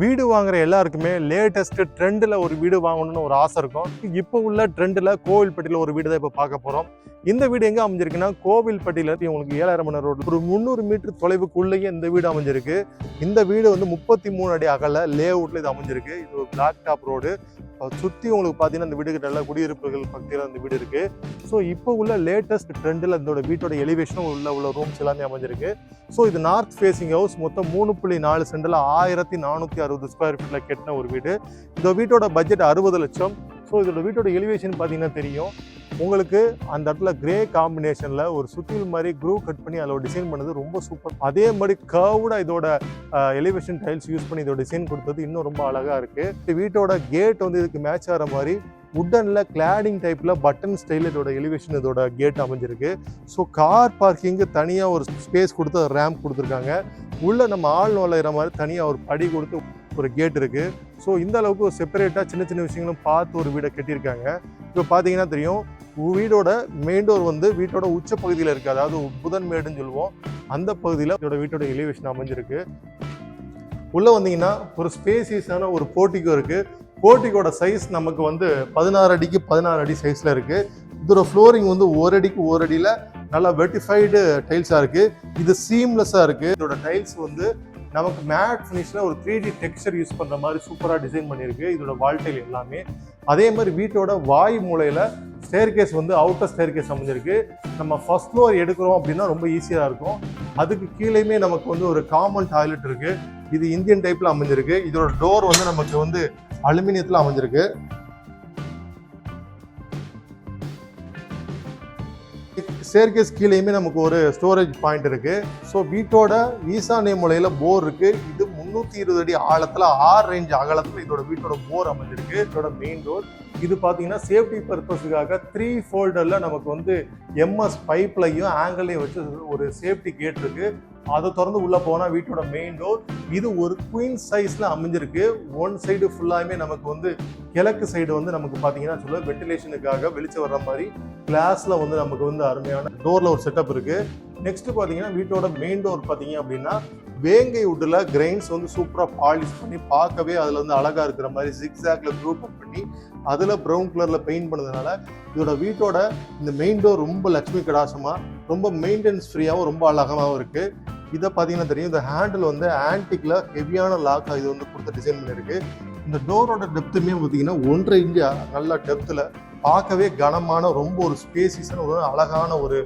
வீடு வாங்குற எல்லாருக்குமே லேட்டஸ்ட் ட்ரெண்டில் ஒரு வீடு வாங்கணும்னு ஒரு ஆசை இருக்கும். இப்போ உள்ள ட்ரெண்டில் கோவில்பட்டியில் ஒரு வீடு தான் இப்போ பார்க்க போகிறோம் இந்த வீடு எங்கே அமைஞ்சிருக்குன்னா கோவில்பட்டியில் உங்களுக்கு ஏழாயிரம் மணி ரோடு. ஒரு முந்நூறு மீட்டர் தொலைவுக்குள்ளேயே இந்த வீடு அமைஞ்சிருக்கு. இந்த வீடு வந்து முப்பத்தி மூணு அடி அகல லே அவுட்டில் இது அமைஞ்சிருக்கு. இது ஒரு பிளாக் டாப் ரோடு சுற்றி உங்களுக்கு பார்த்தீங்கன்னா இந்த வீடுக்கு நல்ல குடியிருப்புகள் பக்கத்தில் இந்த வீடு இருக்கு. ஸோ இப்போ உள்ள லேட்டஸ்ட் ட்ரெண்டில் இதோட வீட்டோட எலிவேஷனும் உள்ள உள்ள ரூம்ஸ் எல்லாமே அமைஞ்சிருக்கு. ஸோ இது நார்த் ஃபேசிங் ஹவுஸ் மொத்தம் மூணு புள்ளி நாலு சென்டில் ஆயிரத்தி நானூற்றி அறுபது ஸ்கொயர் ஃபீட்டில் கட்டின ஒரு வீடு. இந்த வீட்டோட பட்ஜெட் அறுபது லட்சம். ஸோ இதோட வீட்டோட எலிவேஷன் பார்த்தீங்கன்னா தெரியும். உங்களுக்கு அந்த இடத்துல கிரே காம்பினேஷனில் ஒரு சுத்தியல் மாதிரி க்ரூ கட் பண்ணி அதில் டிசைன் பண்ணது ரொம்ப சூப்பர் அதே மாதிரி கர்வ்டாக இதோட எலிவேஷன் டைல்ஸ் யூஸ் பண்ணி இதோட டிசைன் கொடுத்தது இன்னும் ரொம்ப அழகாக இருக்குது வீட்டோட கேட் வந்து இதுக்கு மேட்ச் ஆகிற மாதிரி உட்டனில் கிளாடிங் டைப்பில் பட்டன் ஸ்டைல் இதோட எலிவேஷன் இதோட கேட் அமைஞ்சிருக்கு. ஸோ கார் பார்க்கிங்கு தனியாக ஒரு ஸ்பேஸ் கொடுத்து ரேம்ப் கொடுத்துருக்காங்க. உள்ளே நம்ம ஆள் நுழையிற மாதிரி தனியாக ஒரு படி கொடுத்து ஒரு கேட் இருக்குது ஸோ இந்த அளவுக்கு ஒரு செப்பரேட்டாக சின்ன சின்ன விஷயங்களும் பார்த்து ஒரு வீடை கட்டியிருக்காங்க. இப்போ பார்த்தீங்கன்னா தெரியும் வீடோட மெயின் டோர் வந்து வீட்டோட உச்ச பகுதியில் இருக்குது அதாவது புதன் மேடுன்னு சொல்லுவோம். அந்த பகுதியில் இதோட வீட்டோட எலிவேஷன் அமைஞ்சிருக்கு. உள்ளே வந்தீங்கன்னா ஒரு ஸ்பேசியஸான ஒரு போட்டிக்கும் இருக்குது போட்டிக்கோட சைஸ் நமக்கு வந்து பதினாறு அடிக்கு பதினாறு அடி சைஸில் இருக்குது இதோட ஃப்ளோரிங் வந்து ஒரு அடிக்கு ஒரு அடியில் நல்லா வெட்டிஃபைடு டைல்ஸாக இருக்குது இது சீம்லெஸ்ஸாக இருக்குது இதோட டைல்ஸ் வந்து நமக்கு மேட் ஃபினிஷில் ஒரு த்ரீ டி டெக்ஸ்சர் யூஸ் பண்ணுற மாதிரி சூப்பராக டிசைன் பண்ணியிருக்கு. இதோட வால்டைல் எல்லாமே. அதே மாதிரி வீட்டோட வாய் மூலையில் ஸ்டேர் கேஸ் வந்து அவுட்டர் ஸ்டேர் கேஸ் அமைஞ்சிருக்கு. நம்ம ஃபர்ஸ்ட் ஃப்ளோர் எடுக்கிறோம் அப்படின்னா ரொம்ப ஈஸியாக இருக்கும். அதுக்கு கீழேயுமே நமக்கு வந்து ஒரு காமன் டாய்லெட் இருக்குது இது இந்தியன் டைப்பில் அமைஞ்சிருக்கு. இதோட டோர் வந்து நமக்கு வந்து அலுமினியத்தில் அமைஞ்சிருக்கு. ஸ்டேர்கேஸ் கீழேயுமே நமக்கு ஒரு ஸ்டோரேஜ் பாயிண்ட் இருக்கு. ஸோ வீட்டோட ஈசானிய முலையில் போர் இருக்கு. இது முந்நூற்றி இருபது அடி ஆழத்தில் ஆறு ரேஞ்ச் அகலத்தில் இதோட வீட்டோட போர் அமைஞ்சிருக்கு. இதோட மெயின் ரோட் இது பார்த்தீங்கன்னா சேஃப்டி பர்பஸுக்காக த்ரீ ஃபோல்டரில் நமக்கு வந்து எம்எஸ் பைப்லையும் ஆங்கிளையும் வச்சு ஒரு சேஃப்டி கேட் இருக்கு. அதை திறந்து உள்ளே போனால் வீட்டோட மெயின் டோர் இது ஒரு குயின் சைஸில் அமைஞ்சிருக்கு. ஒன் சைடு ஃபுல்லாகவே நமக்கு வந்து கிழக்கு சைடு வந்து நமக்கு பார்த்தீங்கன்னா சொல்ல வென்டிலேஷனுக்காக வெளிச்சம் வர்ற மாதிரி கிளாஸில் வந்து நமக்கு வந்து அருமையான டோரில் ஒரு செட்டப் இருக்குது நெக்ஸ்ட்டு பார்த்தீங்கன்னா வீட்டோட மெயின் டோர் பார்த்தீங்க அப்படின்னா வேங்கை உட்டில் கிரெயின்ஸ் வந்து சூப்பராக பாலிஷ் பண்ணி பார்க்கவே அதில் வந்து அழகாக இருக்கிற மாதிரி ஜிக்ஸாக்ல அப் பண்ணி அதில் ப்ரௌன் கலரில் பெயிண்ட் பண்ணதுனால இதோட வீட்டோட இந்த மெயின் டோர் ரொம்ப லட்சுமி கடாசமாக ரொம்ப மெயின்டெனன்ஸ் ஃப்ரீயாகவும் ரொம்ப அழகாகவும் இருக்குது இதை பார்த்தீங்கன்னா தெரியும். இந்த ஹேண்டில் வந்து ஆன்டிக்கில் ஹெவியான லாக்காக இது வந்து கொடுத்த டிசைன் பண்ணியிருக்கு. இந்த டோரோட டெப்த்துமே பார்த்தீங்கன்னா ஒன்றரை இன்ச்சு நல்ல டெப்த்தில் பார்க்கவே கனமான ரொம்ப ஒரு ஸ்பேசிஸான ஒரு அழகான ஒரு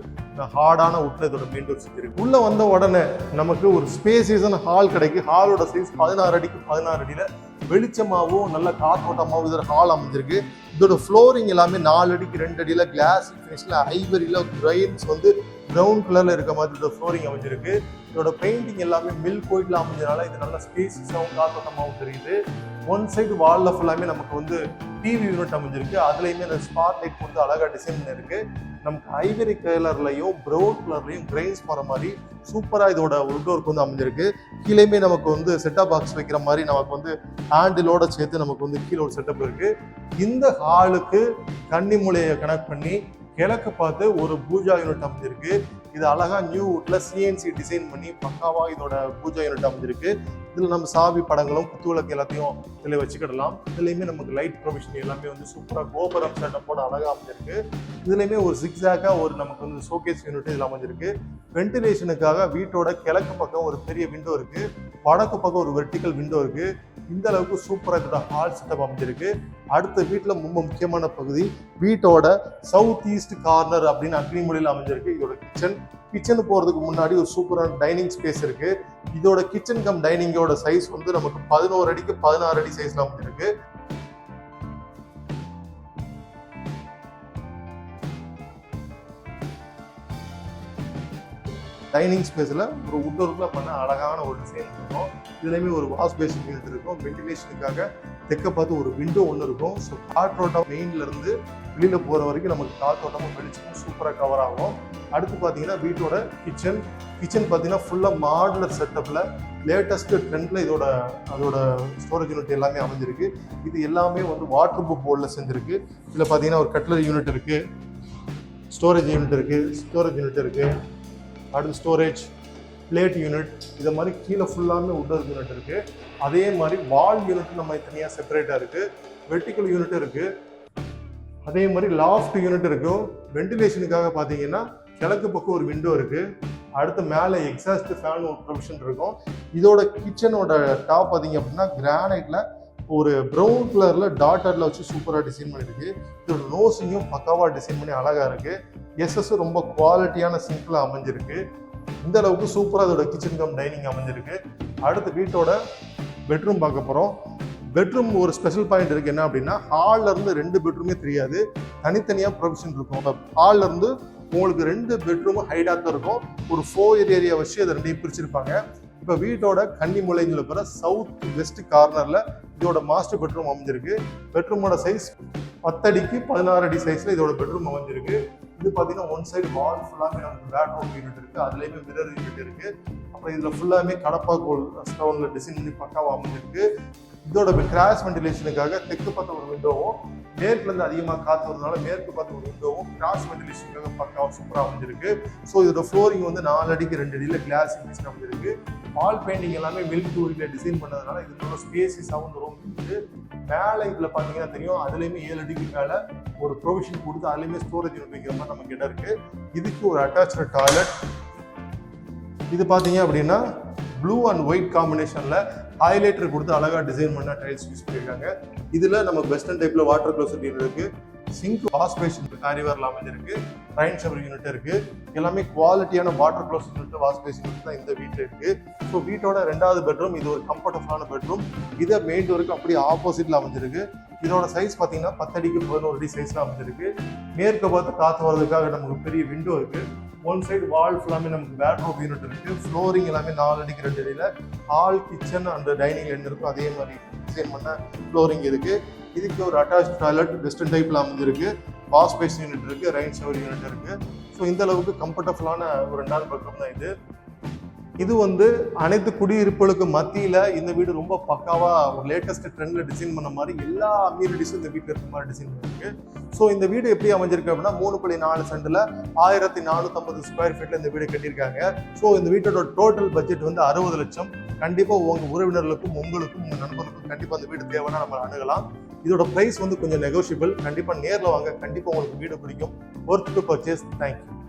ஹார்டான உட்ல இதோட மெயின் டோர் செஞ்சிருக்கு உள்ள வந்த உடனே நமக்கு ஒரு ஸ்பேசிஸான ஹால் கிடைக்கு. ஹாலோட சைஸ் பதினாறு அடிக்கு பதினாறு அடியில் வெளிச்சமாகவும் நல்ல காத்தோட்டமாகவும் இதோட ஹால் அமைஞ்சிருக்கு. இதோட ஃப்ளோரிங் எல்லாமே நாலு அடிக்கு ரெண்டு அடியில் கிளாஸ் ஃபினிஷில் ஐவரியில் கிரைன்ஸ் வந்து ப்ரௌன் கலரில் இருக்க மாதிரி இதோட ஃப்ளோரிங் அமைஞ்சிருக்கு. இதோட பெயிண்டிங் எல்லாமே மில்க் ஒயிட்டில் அமைஞ்சதுனால இது நல்ல ஸ்பேசிஸாகவும் காத்தோட்டமாகவும் தெரியுது. ஒன் சைடு வாலில் ஃபுல்லாமே நமக்கு வந்து டிவி யூனிட் அமைஞ்சிருக்கு. அதுலேயுமே அந்த ஸ்பாட் லைட் கொடுத்து அழகா டிசைன் பண்ணியிருக்கு. நமக்கு ஐவரி கலர்லையும் ப்ரௌன் கலர்லையும் கிரைன்ஸ் போகிற மாதிரி சூப்பராக இதோட உள்டோருக்கு வந்து அமைஞ்சிருக்கு. கீழேயுமே நமக்கு வந்து செட்டப் பாக்ஸ் வைக்கிற மாதிரி நமக்கு வந்து ஹேண்டிலோட சேர்த்து நமக்கு வந்து கீழே ஒரு செட்டப் இருக்குது இந்த ஹாலுக்கு கன்னி மூலையை கனெக்ட் பண்ணி கிழக்கு பார்த்து ஒரு பூஜா யூனிட் அமைஞ்சிருக்கு. இது அழகா நியூ வுட்ல சிஎன்சி டிசைன் பண்ணி பக்காவா இதோட பூஜா யூனிட் அமைஞ்சிருக்கு. இதுல நம்ம சாவி படங்களும் குத்துவிளக்கு எல்லாத்தையும் இதுல வச்சுக்கிடலாம். இதுலயுமே நமக்கு லைட் ப்ரொவிஷன் எல்லாமே வந்து சூப்பரா கோபுரம் செட்டப்போட அழகா அமைஞ்சிருக்கு. இதுலயுமே ஒரு சிக்ஸாக்கா ஒரு நமக்கு வந்து ஷோகேஸ் யூனிட் இதுல அமைஞ்சிருக்கு. வென்டிலேஷனுக்காக வீட்டோட கிழக்கு பக்கம் ஒரு பெரிய விண்டோ இருக்கு. வடக்கு பக்கம் ஒரு வெர்டிக்கல் விண்டோ இருக்கு. இந்த அளவுக்கு சூப்பராக இருக்கிற ஹால் செட்டப் அமைஞ்சிருக்கு. அடுத்த வீட்டில் ரொம்ப முக்கியமான பகுதி வீட்டோட சவுத் ஈஸ்ட் கார்னர் அப்படின்னு அக்னிமொழியில் அமைஞ்சிருக்கு. இதோட கிச்சன் கிச்சனுக்கு போகிறதுக்கு முன்னாடி ஒரு சூப்பரான டைனிங் ஸ்பேஸ் இருக்கு. இதோட கிச்சன் கம் டைனிங்கோட சைஸ் வந்து நமக்கு பதினோரு அடிக்கு பதினாறு அடி சைஸ்ல அமைஞ்சிருக்கு. டைனிங் ஸ்பேஸில் ஒரு உட்டோருக்குள்ள பண்ண அழகான ஒரு டிசைன் இருக்கும். இதுலேயுமே ஒரு வாஷ் பேசின் இருக்கும் வென்டிலேஷனுக்காக தெற்க பார்த்து ஒரு விண்டோ ஒன்று இருக்கும். ஸோ காற்றோட்டம் மெயின்லேருந்து வெளியில் போகிற வரைக்கும் நமக்கு காற்றோட்டமும் வெளிச்சமும் சூப்பராக கவர் ஆகும். அடுத்து பார்த்தீங்கன்னா வீட்டோட கிச்சன் கிச்சன் பார்த்தீங்கன்னா ஃபுல்லாக மாடுலர் செட்டப்பில் லேட்டஸ்ட்டு ட்ரெண்டில் இதோட அதோட ஸ்டோரேஜ் யூனிட் எல்லாமே அமைஞ்சிருக்கு. இது எல்லாமே வந்து வாட்டர் ப்ரூஃப் போர்டில் செஞ்சுருக்கு. இதில் பார்த்தீங்கன்னா ஒரு கட்லரி யூனிட் இருக்குது ஸ்டோரேஜ் யூனிட் இருக்குது ஸ்டோரேஜ் யூனிட் இருக்குது அடுத்து ஸ்டோரேஜ் பிளேட் யூனிட் இதை மாதிரி கீழே ஃபுல்லாமே உட்டர் யூனிட் இருக்குது அதே மாதிரி வால் யூனிட் நம்ம தனியாக செப்பரேட்டாக இருக்குது வெர்டிக்கல் யூனிட் இருக்குது அதே மாதிரி லாஃப்ட் யூனிட் இருக்கும். வென்டிலேஷனுக்காக பார்த்தீங்கன்னா கிழக்கு பக்கம் ஒரு விண்டோ இருக்குது அடுத்து மேலே எக்ஸாஸ்ட் ஃபேன் ஒரு ப்ரொவிஷன் இருக்கும். இதோட கிச்சனோட டாப் பார்த்தீங்க அப்படின்னா கிரானைட்டில் ஒரு ப்ரௌன் கலரில் டாட்டரில் வச்சு சூப்பராக டிசைன் பண்ணியிருக்கு. இதோட நோஸிங்கும் பக்காவாக டிசைன் பண்ணி அழகாக இருக்குது எஸ்எஸ்ஸும் ரொம்ப குவாலிட்டியான சிம்பிளாக அமைஞ்சிருக்கு. இந்த அளவுக்கு சூப்பராக அதோட கிச்சன் கம் டைனிங் அமைஞ்சிருக்கு. அடுத்து வீட்டோட பெட்ரூம் பார்க்க போகிறோம் பெட்ரூம் ஒரு ஸ்பெஷல் பாயிண்ட் இருக்குது என்ன அப்படின்னா ஹாலில் இருந்து ரெண்டு பெட்ரூமே தெரியாது. தனித்தனியாக ப்ரொவிஷன் இருக்கும். ஹாலில் இருந்து உங்களுக்கு ரெண்டு பெட்ரூமும் ஹைடாக தான் இருக்கும். ஒரு ஃபோர் ஏரியா வச்சு அதை ரெண்டையும் பிரிச்சிருப்பாங்க. இப்போ வீட்டோட கன்னி முளைஞ்சில் பிற சவுத் வெஸ்ட் கார்னரில் இதோட மாஸ்டர் பெட்ரூம் அமைஞ்சிருக்கு. பெட்ரூமோட சைஸ் பத்தடிக்கு பதினாறு அடி சைஸில் இதோட பெட்ரூம் அமைஞ்சிருக்கு. இது பார்த்தீங்கன்னா ஒன் சைடு வால் ஃபுல்லாமே நமக்கு பேட்ரூம் யூனிட் இருக்கு. அதுலேயுமே மிரர் யூனிட் இருக்கு. அப்புறம் இதில் ஃபுல்லாமே கடப்பா கோல் ஸ்டோன்ல டிசைன் பண்ணி பக்காவாக அமைஞ்சிருக்கு இதோட கிராஸ் வென்டிலேஷனுக்காக தெற்கு பார்த்த ஒரு விண்டோவும் மேற்குல இருந்து அதிகமாக காத்து வரதுனால மேற்கு பார்த்த ஒரு விண்டோவும் கிராஸ் வென்டிலேஷனுக்காக பக்காவாக சூப்பராக அமைஞ்சிருக்கு. ஸோ இதோட ஃப்ளோரிங் வந்து நாலு அடிக்கு ரெண்டு அடியில் கிளாஸ் இன்வெஸ்ட் அமைஞ்சிருக்கு. வால் பெயிண்டிங் எல்லாமே மில்க் டூரில் டிசைன் பண்ணதுனால இதோட ஸ்பேசி சவுண்ட் ரூம் இருக்குது மேலே இதில் பார்த்தீங்கன்னா தெரியும். அதுலேயுமே ஏழு அடிக்கு மேலே ஒரு ப்ரொவிஷன் கொடுத்து அதுலேயுமே ஸ்டோரேஜ் யூனிட் வைக்கிற மாதிரி நமக்கு இடம் இருக்குது இதுக்கு ஒரு அட்டாச்சு டாய்லெட் இது பார்த்தீங்க அப்படின்னா ப்ளூ அண்ட் ஒயிட் காம்பினேஷனில் ஹைலைட்டர் கொடுத்து அழகாக டிசைன் பண்ண டைல்ஸ் யூஸ் பண்ணியிருக்காங்க. இதில் நம்ம வெஸ்டர்ன் டைப்பில் வாட்டர் க்ளோசட் இருக்குது சிங்க் வாஷ் பேஷன் காரிவரில் அமைஞ்சிருக்கு. ட்ரைன் ஷவர் யூனிட் இருக்கு. எல்லாமே குவாலிட்டியான water closet unit wash basin unit தான் இந்த வீட்டில் இருக்கு. ஸோ வீட்டோட ரெண்டாவது பெட்ரூம் இது ஒரு கம்ஃபர்டபுளான பெட்ரூம் இதை மெயின் டோருக்கு அப்படியே ஆப்போசிட்ல அமைஞ்சிருக்கு. இதோட சைஸ் பார்த்தீங்கன்னா பத்தடிக்கு பதினோரு அடி சைஸ்ல அமைஞ்சிருக்கு. மேற்கு பார்த்து காற்று வர்றதுக்காக நமக்கு பெரிய விண்டோ இருக்கு. ஒன் சைடு வால் ஃபுல்லாமே நமக்கு பேட்ரூம் யூனிட் இருக்கு. ஃப்ளோரிங் எல்லாமே நாலு அடிக்கு ரெண்டு அடியில். ஹால் கிச்சன் அண்ட் டைனிங் என்ன இருக்கும் அதே மாதிரி டிசைன் பண்ண ஃப்ளோரிங் இருக்குது இதுக்கு ஒரு அட்டாச் டாய்லெட் வெஸ்டர்ன் டைப்பில் அமைஞ்சிருக்கு. வாஷ் பேஸ் யூனிட் இருக்குது ரைன் ஷவர் யூனிட் இருக்குது ஸோ இந்த அளவுக்கு கம்ஃபர்டபுளான ஒரு ரெண்டாவது பெட்ரூம் தான் இது. இது வந்து அனைத்து குடியிருப்புகளுக்கு மத்தியில் இந்த வீடு ரொம்ப பக்காவாக ஒரு லேட்டஸ்ட் ட்ரெண்டில் டிசைன் பண்ண மாதிரி எல்லா அம்யூனிட்டிஸும் இந்த வீட்டில் இருக்க மாதிரி டிசைன் பண்ணிருக்கு. ஸோ இந்த வீடு எப்படி அமைஞ்சிருக்கு அப்படின்னா மூணு புள்ளி நாலு சென்டில் ஆயிரத்தி நானூற்றம்பது ஸ்கொயர் ஃபீட்டில் இந்த வீடு கட்டியிருக்காங்க. ஸோ இந்த வீட்டோட டோட்டல் பட்ஜெட் வந்து அறுபது லட்சம். கண்டிப்பாக உங்கள் உறவினர்களுக்கும் உங்களுக்கும் உங்கள் நண்பர்களுக்கும் கண்டிப்பாக இந்த வீடு தேவைன்னா நம்ம அணுகலாம். இதோட ப்ரைஸ் வந்து கொஞ்சம் நெகோஷியபிள் கண்டிப்பாக நேரில் வாங்க. கண்டிப்பாக உங்களுக்கு வீடு பிடிக்கும். Worth to purchase thank you